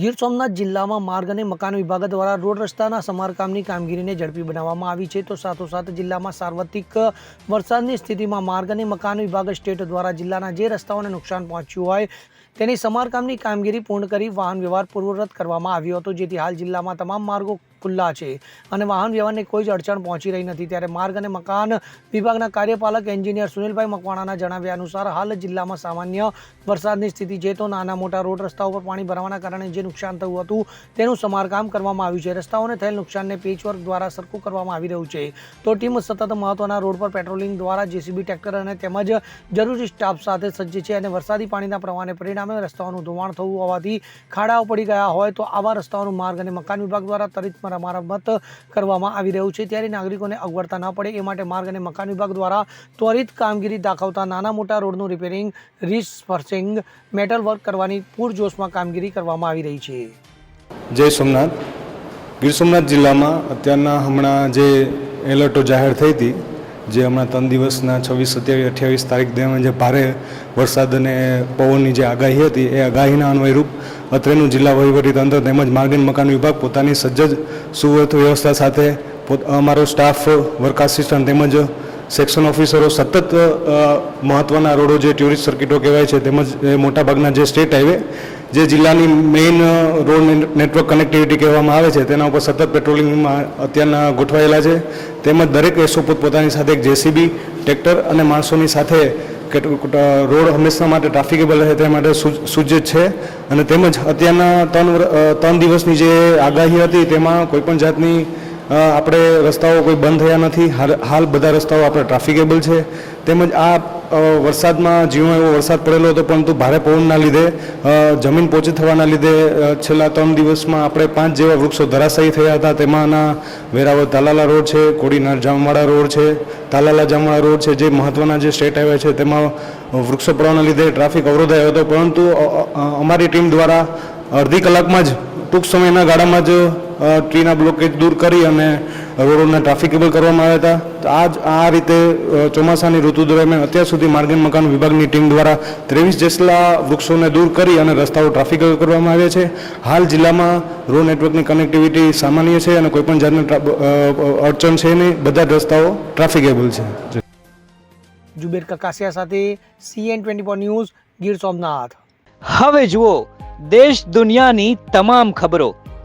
ગીર સોમનાથ જિલ્લામાં માર્ગ અને મકાન વિભાગ દ્વારા રોડ રસ્તાના સમારકામની કામગીરીને ઝડપી બનાવવામાં આવી છે. તો સાથોસાથ જિલ્લામાં સાર્વત્રિક વરસાદની સ્થિતિમાં માર્ગ અને મકાન વિભાગ સ્ટેટ દ્વારા જિલ્લાના જે રસ્તાઓને નુકસાન પહોંચ્યું હોય તેની સમારકામની કામગીરી પૂર્ણ કરી વાહન વ્યવહાર પૂર્વરત કરવામાં આવ્યો હતો. જેથી હાલ જિલ્લામાં તમામ માર્ગો ખુલ્લા છે. અને વાહન વ્યવહારને કોઈ જ અડચણ પહોંચી રહી નથી. ત્યારે માર્ગ અને મકાન વિભાગના કાર્યપાલક એન્જિનિયર સુનિલભાઈ મકવાણાના જણાવ્યા અનુસાર હાલ જિલ્લામાં સામાન્ય વરસાદની સ્થિતિ છે તો નાના મોટા રોડ રસ્તાઓ પર પાણી ભરાવાના કારણે જે નુકસાન થયું હતું તેનું સમારકામ કરવામાં આવ્યું છે. રસ્તાઓને થયેલ નુકસાનને પેચવર્ક દ્વારા સરખું કરવામાં આવી રહ્યું છે. તો ટીમ સતત મહત્વના રોડ પર પેટ્રોલિંગ દ્વારા જેસીબી ટ્રેક્ટર અને તેમજ જરૂરી સ્ટાફ સાથે સજ્જ છે અને વરસાદી પાણીના પ્રવાહને પરિણામે રસ્તાઓનું ધોવાણ થયું હોવાથી ખાડાઓ પડી ગયા હોય તો આવા રસ્તાઓનું માર્ગ અને મકાન વિભાગ દ્વારા ત્વરિત મરામત કરવામાં આવી રહ્યું છે. ત્યારે નાગરિકોને અગવડતા ન પડે એ માટે માર્ગ અને મકાન વિભાગ દ્વારા ત્વરિત કામગીરી દાખવતા નાના મોટા રોડનું રિપેરિંગ રિસ્પર્સિંગ મેટલ વર્ક કરવાની પૂરજોશમાં કામગીરી કરવામાં આવી રહી છે. જય સોમનાથ. ગીર સોમનાથ જિલ્લામાં અત્યારના હમણાં જે એલર્ટો જાહેર થઈ હતી જે હમણાં ત્રણ દિવસના છવ્વીસ, સત્યાવીસ, અઠ્યાવીસ તારીખ દરમિયાન જે ભારે વરસાદ અને પવનની જે આગાહી હતી, એ આગાહીના અન્વયરૂપ અત્રેનું જિલ્લા વહીવટી તંત્ર તેમજ માર્ગ અને મકાન વિભાગ પોતાની સજ્જ સુવ્યવસ્થા વ્યવસ્થા સાથે અમારો સ્ટાફ, વર્ક આસિસ્ટન્ટ તેમજ સેક્શન ઓફિસરો સતત મહત્ત્વના રોડો જે ટુરિસ્ટ સર્કિટો કહેવાય છે, તેમજ મોટાભાગના જે સ્ટેટ હાઈવે જે જિલ્લાની મેઇન રોડ નેટવર્ક કનેક્ટિવિટી કહેવામાં આવે છે, તેના ઉપર સતત પેટ્રોલિંગમાં અત્યારના ગોઠવાયેલા છે. તેમજ દરેક એસો પોતપોતાની સાથે એક જેસીબી ટ્રેક્ટર અને માણસોની સાથે રોડ હંમેશા માટે ટ્રાફિકેબલ રહે તે માટે સુ- સુજ્જ છે. અને તેમજ અત્યારના ત્રણ ત્રણ દિવસની જે આગાહી હતી, તેમાં કોઈપણ જાતની આપણે રસ્તાઓ કોઈ બંધ થયા નથી. હાલ- બધા રસ્તાઓ આપણે ટ્રાફિકેબલ છે. તેમજ આ વરસાદમાં જીવો એવો વરસાદ પડેલો હતો, પરંતુ ભારે પવનના લીધે જમીન પોચી થવાના લીધે છેલ્લા ત્રણ દિવસમાં આપણે પાંચ જેવા વૃક્ષો ધરાશાયી થયા હતા. તેમાંના વેરાવળ તાલાલા રોડ છે, કોડીનાર જામવાડા રોડ છે, તાલાલા જામવાડા રોડ છે, જે મહત્ત્વના જે સ્ટેટ હાઈવે છે, તેમાં વૃક્ષો પડવાના લીધે ટ્રાફિક અવરોધાયો હતો. પરંતુ અમારી ટીમ દ્વારા અડધી કલાકમાં જ ટૂંક સમયના ગાળામાં જ ટ્રીના બ્લોકેજ દૂર કરી અને રોડોને ટ્રાફિકેબલ કરવામાં આવ્યા હતા. તો આ જ આ રીતે ચોમાસાની ઋતુ દરમિયાન અત્યાર સુધી માર્ગ અને મકાન વિભાગની ટીમ દ્વારા ત્રેવીસ જેટલા વૃક્ષોને દૂર કરી અને રસ્તાઓ ટ્રાફિકેબલ કરવામાં આવ્યા છે. હાલ જિલ્લામાં રોડ નેટવર્કની કનેક્ટિવિટી સામાન્ય છે અને કોઈપણ જાતની અડચણ છે નહીં. બધા જ રસ્તાઓ ટ્રાફિકેબલ છે. જુબેર કકાસિયા સાથે CN twenty news Gir Somnath. હવે જુઓ દેશ દુનિયાની તમામ ખબરો.